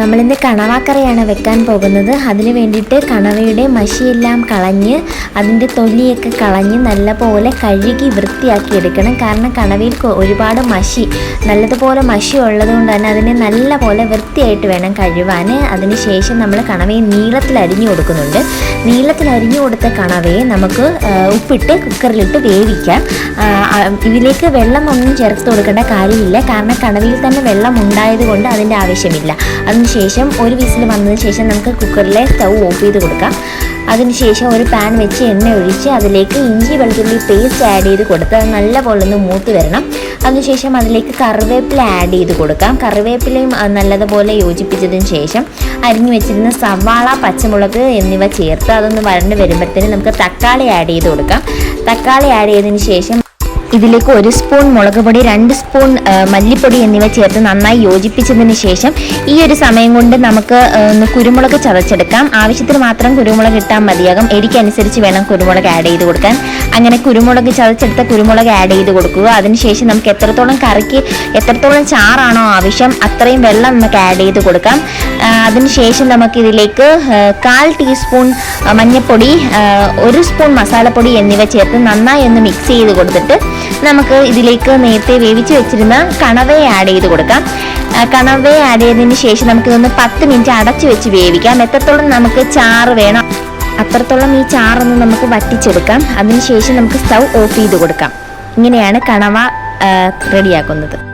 നമ്മളിന്ന് കണവാക്കറിയാണ് വെക്കാൻ പോകുന്നത്. അതിന് വേണ്ടിയിട്ട് കണവയുടെ മഷിയെല്ലാം കളഞ്ഞ് അതിന്റെ തൊലിയൊക്കെ കളഞ്ഞ് നല്ലപോലെ കഴുകി വൃത്തിയാക്കി എടുക്കണം. കാരണം കണവയിൽ ഒരുപാട് മഷി നല്ലതുപോലെ മഷി ഉള്ളത് കൊണ്ട് തന്നെ അതിനെ നല്ലപോലെ വൃത്തിയായിട്ട് വേണം കഴുകാൻ അതിന് ശേഷം നമ്മൾ കണവയെ നീളത്തിൽ അരിഞ്ഞു കൊടുക്കുന്നുണ്ട്. നീളത്തിൽ അരിഞ്ഞു കൊടുത്ത കണവയെ നമുക്ക് ഉപ്പിട്ട് കുക്കറിലിട്ട് വേവിക്കാം. ഇതിലേക്ക് വെള്ളം ഒന്നും ചേർത്ത് കൊടുക്കേണ്ട കാര്യമില്ല. കാരണം കണവയിൽ തന്നെ വെള്ളം ഉണ്ടായത് കൊണ്ട് അതിന്റെ ആവശ്യമില്ല. അതിനുശേഷം ഒരു വിസിൽ വന്നതിന് ശേഷം നമുക്ക് കുക്കറിലെ സ്റ്റൗ ഓഫ് ചെയ്ത് കൊടുക്കാം. അതിനുശേഷം ഒരു പാൻ വെച്ച് എണ്ണ ഒഴിച്ച് അതിലേക്ക് ഇഞ്ചി വെളുത്തുള്ളി പേസ്റ്റ് ആഡ് ചെയ്ത് കൊടുത്ത് അത് നല്ലപോലെ ഒന്ന് മൂത്ത് വരണം. അതിനുശേഷം അതിലേക്ക് കറിവേപ്പില ആഡ് ചെയ്ത് കൊടുക്കാം. കറിവേപ്പിലയും നല്ലതുപോലെ യോജിപ്പിച്ചതിന് ശേഷം അരിഞ്ഞു വെച്ചിരുന്ന സവാള പച്ചമുളക് എന്നിവ ചേർത്ത് അതൊന്ന് വരണ്ട് വരുമ്പോഴത്തേന് നമുക്ക് തക്കാളി ആഡ് ചെയ്ത് കൊടുക്കാം. തക്കാളി ആഡ് ചെയ്തതിന് ശേഷം ഇതിലേക്ക് ഒരു സ്പൂൺ മുളക് പൊടി രണ്ട് സ്പൂൺ മല്ലിപ്പൊടി എന്നിവ ചേർത്ത് നന്നായി യോജിപ്പിച്ചതിന് ശേഷം ഈ ഒരു സമയം കൊണ്ട് നമുക്ക് ഒന്ന് കുരുമുളക് ചതച്ചെടുക്കാം. ആവശ്യത്തിന് മാത്രം കുരുമുളക് ഇട്ടാൽ മതിയാകും. എരിക്കനുസരിച്ച് വേണം കുരുമുളക് ആഡ് ചെയ്ത് കൊടുക്കാൻ. അങ്ങനെ കുരുമുളക് ചതച്ചെടുത്ത കുരുമുളക് ആഡ് ചെയ്ത് കൊടുക്കുക. അതിനുശേഷം നമുക്ക് എത്രത്തോളം കറിക്ക് എത്രത്തോളം ചാറാണോ ആവശ്യം അത്രയും വെള്ളം നമുക്ക് ആഡ് ചെയ്ത് കൊടുക്കാം. അതിനുശേഷം നമുക്കിതിലേക്ക് കാൽ ടീസ്പൂൺ മഞ്ഞൾപ്പൊടി ഒരു സ്പൂൺ മസാലപ്പൊടി എന്നിവ ചേർത്ത് നന്നായി ഒന്ന് മിക്സ് ചെയ്ത് കൊടുത്തിട്ട് നമുക്ക് ഇതിലേക്ക് നേരത്തെ വേവിച്ച് വെച്ചിരുന്ന കണവയെ ആഡ് ചെയ്ത് കൊടുക്കാം. കണവയെ ആഡ് ചെയ്തതിന് ശേഷം നമുക്ക് ഇതൊന്ന് പത്ത് മിനിറ്റ് അടച്ചു വെച്ച് വേവിക്കാം. എത്രത്തോളം നമുക്ക് ചാറ് വേണം അത്രത്തോളം ഈ ചാറൊന്ന് നമുക്ക് വറ്റിച്ചെടുക്കാം. അതിനുശേഷം നമുക്ക് സ്റ്റൗ ഓഫ് ചെയ്ത് കൊടുക്കാം. ഇങ്ങനെയാണ് കണവ റെഡിയാക്കുന്നത്.